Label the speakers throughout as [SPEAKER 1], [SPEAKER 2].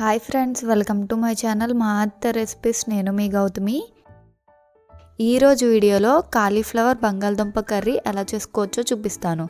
[SPEAKER 1] Hi friends welcome to my channel మా అత్త recipes. నేను మీ గౌతమి. ఈరోజు వీడియోలో కాలీఫ్లవర్ బంగాళదుంప కర్రీ ఎలా చేసుకోవచ్చో చూపిస్తాను.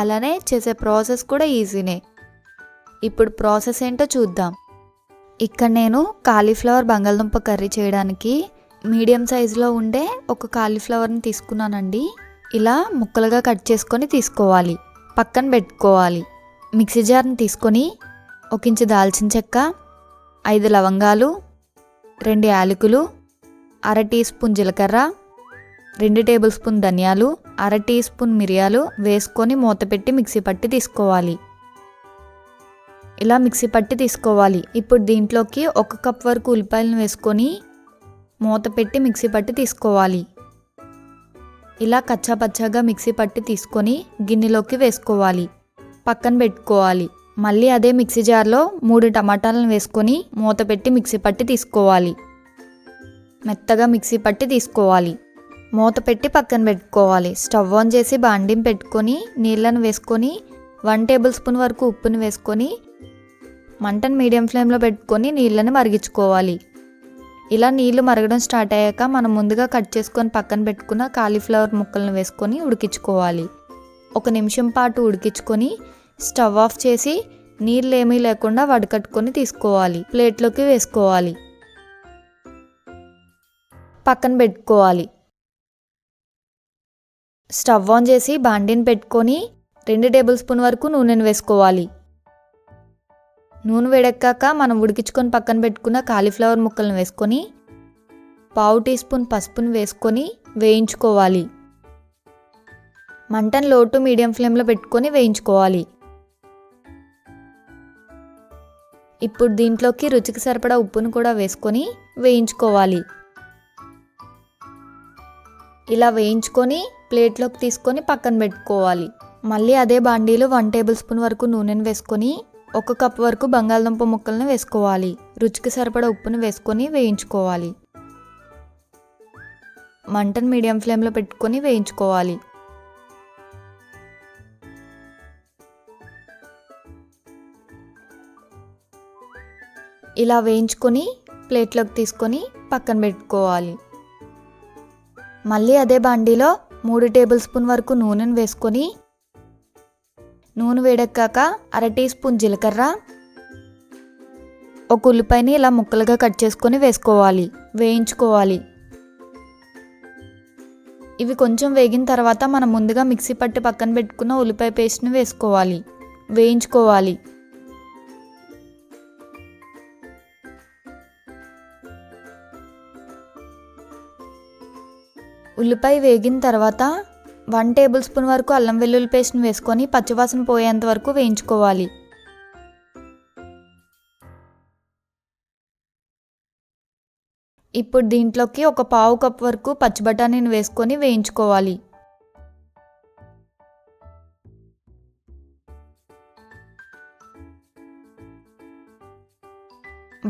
[SPEAKER 1] అలానే చేసే ప్రాసెస్ కూడా ఈజీనే. ఇప్పుడు ప్రాసెస్ ఏంటో చూద్దాం. ఇక్కడ నేను కాలీఫ్లవర్ బంగాళదుంప కర్రీ చేయడానికి మీడియం సైజులో ఉండే ఒక కాలీఫ్లవర్ని తీసుకున్నానండి. ఇలా ముక్కలుగా కట్ చేసుకొని తీసుకోవాలి. పక్కన పెట్టుకోవాలి. మిక్సీ జార్ని తీసుకొని ఒక ఇంచు దాల్చిన చెక్క ఐదు లవంగాలు రెండు యాలకులు అర టీ స్పూన్ జీలకర్ర రెండు టేబుల్ స్పూన్ ధనియాలు అర టీ స్పూన్ మిరియాలు వేసుకొని మూత పెట్టి మిక్సీ పట్టి తీసుకోవాలి. ఇలా మిక్సీ పట్టి తీసుకోవాలి. ఇప్పుడు దీంట్లోకి ఒక కప్ వరకు ఉల్లిపాయలను వేసుకొని మూత పెట్టి మిక్సీ పట్టి తీసుకోవాలి. ఇలా కచ్చాపచ్చాగా మిక్సీ పట్టి తీసుకొని గిన్నెలోకి వేసుకోవాలి. పక్కన పెట్టుకోవాలి. మళ్ళీ అదే మిక్సీ జార్లో మూడు టమాటాలను వేసుకొని మూత పెట్టి మిక్సీ పట్టి తీసుకోవాలి. మెత్తగా మిక్సీ పట్టి తీసుకోవాలి. మూత పెట్టి పక్కన పెట్టుకోవాలి. స్టవ్ ఆన్ చేసి బాండిం పెట్టుకొని నీళ్ళను వేసుకొని వన్ టేబుల్ స్పూన్ వరకు ఉప్పుని వేసుకొని మంటను మీడియం ఫ్లేమ్లో పెట్టుకొని నీళ్ళని మరిగించుకోవాలి. ఇలా నీళ్ళు మరగడం స్టార్ట్ అయ్యాక మనం ముందుగా కట్ చేసుకొని పక్కన పెట్టుకున్న కాలీఫ్లవర్ ముక్కలను వేసుకొని ఉడికించుకోవాలి. ఒక నిమిషం పాటు ఉడికించుకొని స్టవ్ ఆఫ్ చేసి నీళ్ళు ఏమీ లేకుండా వడకట్టుకొని తీసుకోవాలి. ప్లేట్లోకి వేసుకోవాలి. పక్కన పెట్టుకోవాలి. స్టవ్ ఆన్ చేసి బాండిని పెట్టుకొని రెండు టేబుల్ స్పూన్ వరకు నూనెను వేసుకోవాలి. నూనె వేడెక్కాక మనం ఉడికించుకొని పక్కన పెట్టుకున్న కాలీఫ్లవర్ ముక్కలను వేసుకొని పావు టీ స్పూన్ పసుపును వేసుకొని వేయించుకోవాలి. మంటను లో టు మీడియం ఫ్లేమ్లో పెట్టుకొని వేయించుకోవాలి. ఇప్పుడు దీంట్లోకి రుచికి సరిపడా ఉప్పును కూడా వేసుకొని వేయించుకోవాలి. ఇలా వేయించుకొని ప్లేట్లోకి తీసుకొని పక్కన పెట్టుకోవాలి. మళ్ళీ అదే బాండీలో వన్ టేబుల్ స్పూన్ వరకు నూనెను వేసుకొని ఒక కప్ వరకు బంగాళదుంప ముక్కలను వేసుకోవాలి. రుచికి సరిపడా ఉప్పును వేసుకొని వేయించుకోవాలి. మంటను మీడియం ఫ్లేమ్లో పెట్టుకొని వేయించుకోవాలి. ఇలా వేయించుకొని ప్లేట్లోకి తీసుకొని పక్కన పెట్టుకోవాలి. మళ్ళీ అదే బాండీలో మూడు టేబుల్ స్పూన్ వరకు నూనెను వేసుకొని నూనె వేడెక్కాక అర టీ స్పూన్ జీలకర్ర ఒక ఉల్లిపాయని ఇలా ముక్కలుగా కట్ చేసుకొని వేసుకోవాలి వేయించుకోవాలి. ఇవి కొంచెం వేగిన తర్వాత మనం ముందుగా మిక్సీ పట్టి పక్కన పెట్టుకున్న ఉల్లిపాయ పేస్ట్ని వేసుకోవాలి వేయించుకోవాలి. ఉల్లిపాయ వేగిన తర్వాత వన్ టేబుల్ స్పూన్ వరకు అల్లం వెల్లుల్లి పేస్ట్ని వేసుకొని పచ్చివాసన పోయేంత వరకు వేయించుకోవాలి. ఇప్పుడు దీంట్లోకి ఒక పావు కప్ వరకు పచ్చి బఠానీని వేసుకొని వేయించుకోవాలి.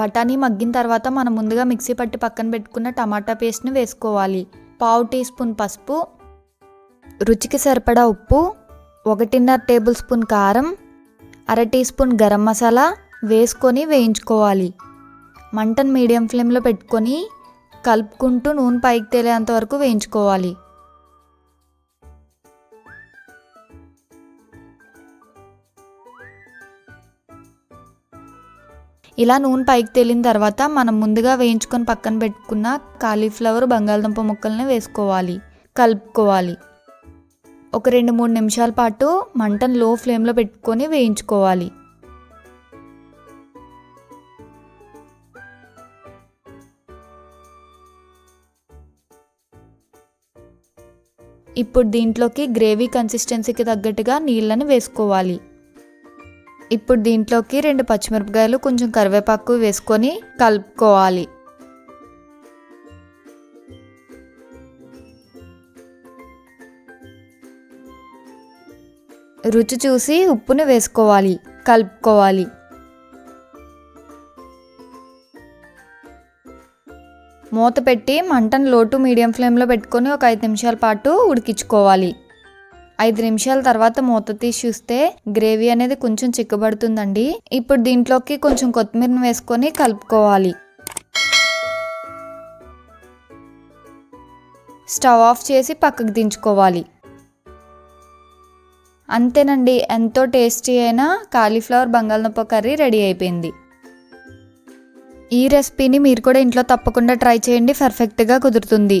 [SPEAKER 1] బఠానీ మగ్గిన తర్వాత మనం ముందుగా మిక్సీ పట్టి పక్కన పెట్టుకున్న టమాటా పేస్ట్ని వేసుకోవాలి. పావు టీ స్పూన్ పసుపు రుచికి సరిపడా ఉప్పు ఒకటిన్నర టేబుల్ స్పూన్ కారం అర టీ స్పూన్ గరం మసాలా వేసుకొని వేయించుకోవాలి. మంటను మీడియం ఫ్లేమ్లో పెట్టుకొని కలుపుకుంటూ నూనె పైకి తేలేంత వరకు వేయించుకోవాలి. ఇలా నూనె పైకి తేలిన తర్వాత మనం ముందుగా వేయించుకొని పక్కన పెట్టుకున్న కాలీఫ్లవర్ బంగాళదుంప ముక్కల్ని వేసుకోవాలి కలుపుకోవాలి. ఒక రెండు మూడు నిమిషాల పాటు మంటను లో ఫ్లేమ్లో పెట్టుకొని వేయించుకోవాలి. ఇప్పుడు దీంట్లోకి గ్రేవీ కన్సిస్టెన్సీకి తగ్గట్టుగా నీళ్ళని వేసుకోవాలి. ఇప్పుడు దీంట్లోకి రెండు పచ్చిమిరపకాయలు కొంచెం కరివేపాకు వేసుకొని కలుపుకోవాలి. రుచి చూసి ఉప్పుని వేసుకోవాలి కలుపుకోవాలి. మూత పెట్టి మంటను లోటు మీడియం ఫ్లేమ్లో పెట్టుకొని ఒక ఐదు నిమిషాల పాటు ఉడికించుకోవాలి. ఐదు నిమిషాల తర్వాత మూత తీసి చూస్తే గ్రేవీ అనేది కొంచెం చిక్కబడుతుందండి. ఇప్పుడు దీంట్లోకి కొంచెం కొత్తిమీరని వేసుకొని కలుపుకోవాలి. స్టవ్ ఆఫ్ చేసి పక్కకు దించుకోవాలి. అంతేనండి ఎంతో టేస్టీ అయిన కాలీఫ్లవర్ బంగాళదుంప కర్రీ రెడీ అయిపోయింది. ఈ రెసిపీని మీరు కూడా ఇంట్లో తప్పకుండా ట్రై చేయండి పర్ఫెక్ట్గా కుదురుతుంది.